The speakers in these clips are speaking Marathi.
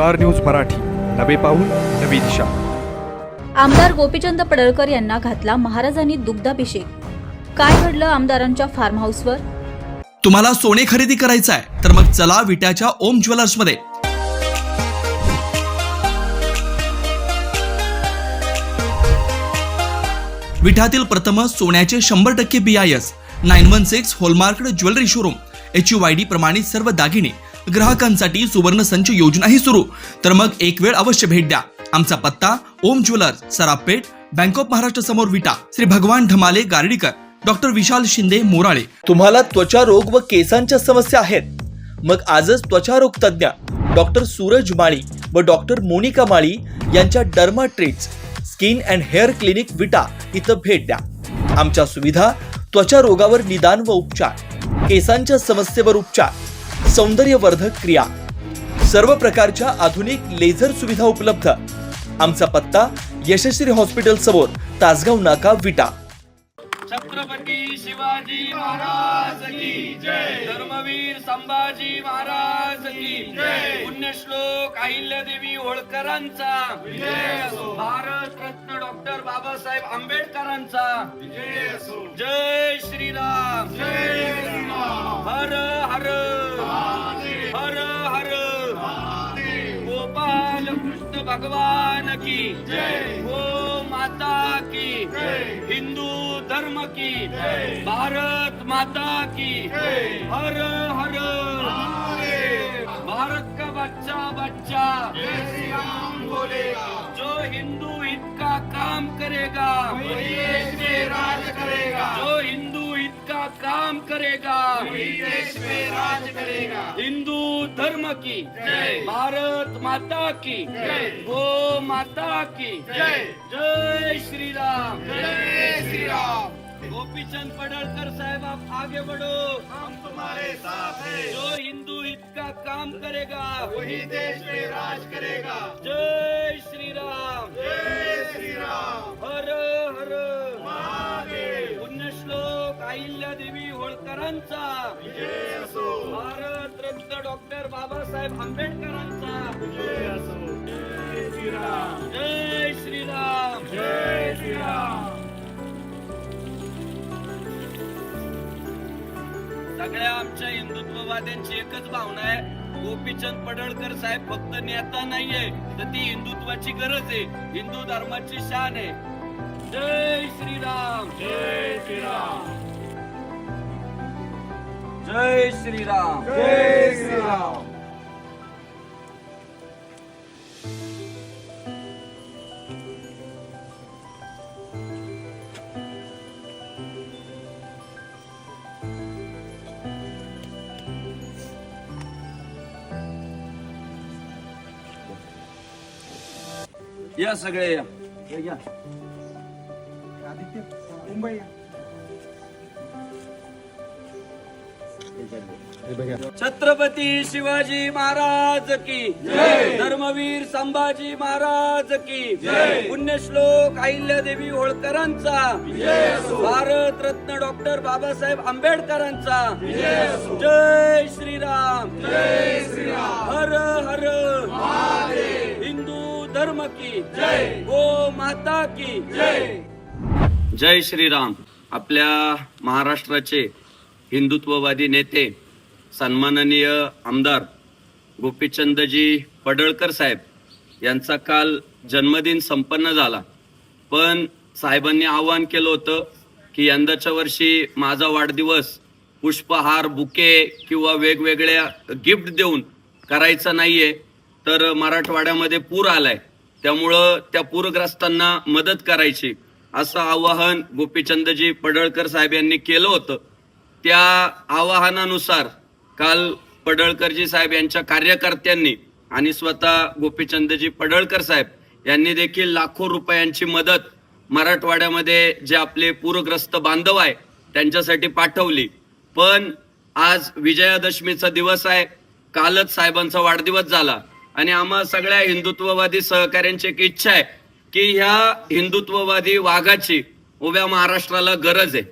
Star news Marathi. नवे पाऊल नवी दिशा. आमदार गोपीचंद पडळकर यांना घातला महाराजांनी दुग्धाभिषेक. काय घडलं आमदारांच्या फार्म हाऊसवर तुम्हाला सोने खरेदी करायचं आहे तर मग चला विट्याच्या ओम ज्वेलर्समध्ये. विठ्यातील प्रथम सोन्याचे शंभर टक्के B I S nine one six hallmark jewellery showroom H U I D प्रमाणित सर्व दागिने ग्राहकांसाठी सुवर्ण संच योजनाही सुरू. तर मग एक वेळ अवश्य भेट द्या. आमचा पत्ता Om jewellers Sarapeth bank of Maharashtra समोर विटा श्री भगवान ढमाले गार्डीकर डॉक्टर विशाल शिंदे मोराळे. तुम्हाला त्वचा रोग व केसांच्या समस्या आहेत. मग आजच त्वचा रोग तज्ज्ञ डॉक्टर सूरज माळी व डॉक्टर मोनिका माळी यांच्या derma treats skin and hair clinic Vita इथं भेट द्या. आमच्या सुविधा त्वचा रोगावर निदान व उपचार केसांच्या समस्येवर उपचार. सौंदर्यवर्धक क्रिया. सर्व प्रकारच्या आधुनिक लेझर सुविधा उपलब्ध. आमचा पत्ता यशस्वी हॉस्पिटल समोर तासगाव नाका विटा. छत्रपती शिवाजी महाराज की जय. धर्मवीर संभाजी महाराज की जय. पुण्यश्लोक अहिल्यादेवी होळकरांचा. भारत रत्न डॉक्टर बाबासाहेब आंबेडकरांचा. जय श्रीराम जय श्रीराम. हर हर भगवान की। जय। गो माता की। हिंदू धर्म की। भारत माता की। हर हर। भारत का बच्चा बच्चा। बोलेगा जो हिंदू हित का काम करेगा वही देश में राज करेगा। करेगा। देश में राज करेगा हिंदू धर्म की। जय भारत माता की। जय गो माता की। जय जय श्री राम जय श्री राम गोपीचंद पडळकर साहब आप आगे बढ़ो। हम तुम्हारे साथ हैं। जो हिंदू हित का काम करेगा वही देश में राज करेगा। जय श्री राम बाबासाहेब आंबेडकरांचा विजय असो. जय श्रीराम. जय श्रीराम. जय श्रीराम. सगळ्या आमच्या हिंदुत्ववाद्यांची एकच भावना आहे. गोपीचंद पडळकर साहेब फक्त नेता नाहीये तर ती हिंदुत्वाची गरज आहे. हिंदू धर्माची शान आहे. जय श्रीराम. जय श्रीराम. जय श्रीराम. जय श्रीराम. या सगळे या. छत्रपती शिवाजी महाराज की जय. धर्मवीर संभाजी महाराज की जय. पुण्यश्लोक अहिल्यादेवी होळकरांचा भारत रत्न डॉक्टर बाबासाहेब आंबेडकरांचा जय. श्रीराम. जय श्रीराम. हर हर. धर्म की जय। गो माता की जय। जय श्रीराम. आपल्या महाराष्ट्राचे हिंदुत्ववादी नेते सन्माननीय आमदार गोपीचंदजी पडळकर साहेब यांचा काल जन्मदिन संपन्न झाला. पण साहेबांनी आवाहन केलं होतं की यंदाच्या वर्षी माझा वाढदिवस पुष्पहार बुके किंवा वेगवेगळ्या गिफ्ट देऊन करायचा नाहीये तर मराठवाड्यामध्ये पूर आलाय. त्यामुळं त्या पूरग्रस्तांना मदत करायची. असं आवाहन गोपीचंदजी पडळकर साहेब यांनी केलं होतं. त्या आवाहनानुसार काल पडळकरजी साहेब यांच्या कार्यकर्त्यांनी आणि स्वतः गोपीचंदजी पडळकर साहेब यांनी देखील लाखो रुपयांची मदत मराठवाड्यामध्ये जे आपले पूरग्रस्त बांधव आहे त्यांच्यासाठी पाठवली. पण आज विजयादशमीचा दिवस आहे. कालच साहेबांचा वाढदिवस झाला. आणि आम्हा सगळ्या हिंदुत्ववादी सहकाऱ्यांची एक इच्छा आहे की ह्या हिंदुत्ववादी वाघाची उभ्या महाराष्ट्राला गरज आहे.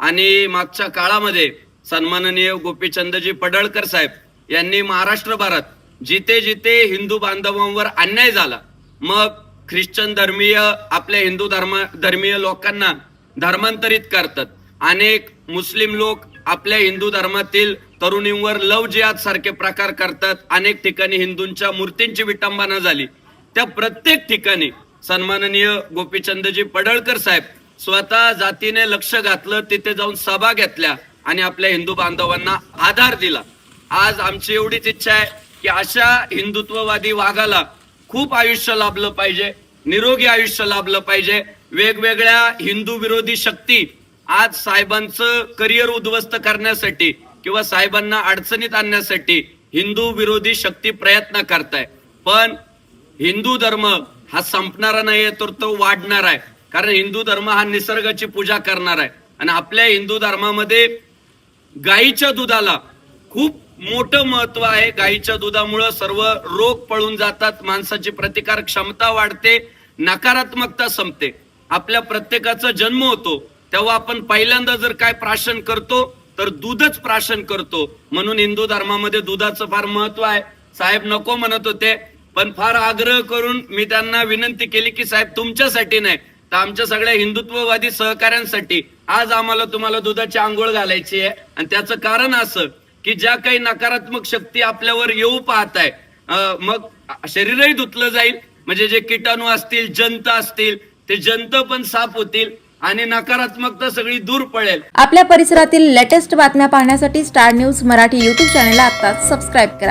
आणि मागच्या काळामध्ये सन्माननीय गोपीचंदजी पडळकर साहेब यांनी महाराष्ट्रभरात जिथे जिथे हिंदू बांधवांवर अन्याय झाला मग ख्रिश्चन धर्मीय आपल्या हिंदू धर्म धर्मीय लोकांना धर्मांतरित करतात. अनेक मुस्लिम लोक आपल्या हिंदू धर्मातील तरुणींवर लव जिहाद सारखे प्रकार करतात. अनेक ठिकाणी हिंदूंच्या मूर्तींची विटंबना झाली. त्या प्रत्येक ठिकाणी सन्माननीय गोपीचंदजी पडळकर साहेब स्वतः जातीने लक्ष घातलं तिथे जाऊन सभा घेतल्या आणि आपल्या हिंदू बांधवांना आधार दिला. आज आमची एवढीच इच्छा आहे की अशा हिंदुत्ववादी वाघाला खूप आयुष्य लाभलं पाहिजे निरोगी आयुष्य लाभलं पाहिजे. वेगवेगळ्या हिंदू विरोधी शक्ती आज साहेबांचं करिअर उद्ध्वस्त करण्यासाठी किंवा साहेबांना अडचणीत आणण्यासाठी हिंदू विरोधी शक्ती प्रयत्न करताय. पण हिंदू धर्म हा संपणारा नाहीये तर तो वाढणार आहे. कारण हिंदू धर्म हा निसर्गाची पूजा करणार आहे. आणि आपल्या हिंदू धर्मामध्ये गाईच्या दुधाला खूप मोठं महत्त्व आहे. गाईच्या दुधामुळं सर्व रोग पळून जातात माणसाची प्रतिकार क्षमता वाढते नकारात्मकता संपते. आपल्या प्रत्येकाचा जन्म होतो तेव्हा आपण पहिल्यांदा जर काय प्राशन करतो तर दूधच प्राशन करतो. म्हणून हिंदू धर्मामध्ये दुधाचं फार महत्त्व आहे. साहेब नको म्हणत होते पण फार आग्रह करून मी त्यांना विनंती केली की साहेब तुमच्यासाठी नाही तर आमच्या सगळ्या हिंदुत्ववादी सहकाऱ्यांसाठी आज आम्हाला तुम्हाला दुधाची आंघोळ घालायची आहे. आणि त्याचं कारण असं की ज्या काही नकारात्मक शक्ती आपल्यावर येऊ पाहत आहे मग शरीरही धुतलं जाईल. म्हणजे जे किटाणू असतील जंत असतील ते जंत पण साफ होतील. आणि नकारात्मकता सगळी दूर पळेल आपल्या परिसरातील लेटेस्ट बातम्या पाहण्यासाठी star news Marathi YouTube channel आता सबस्क्राईब करा.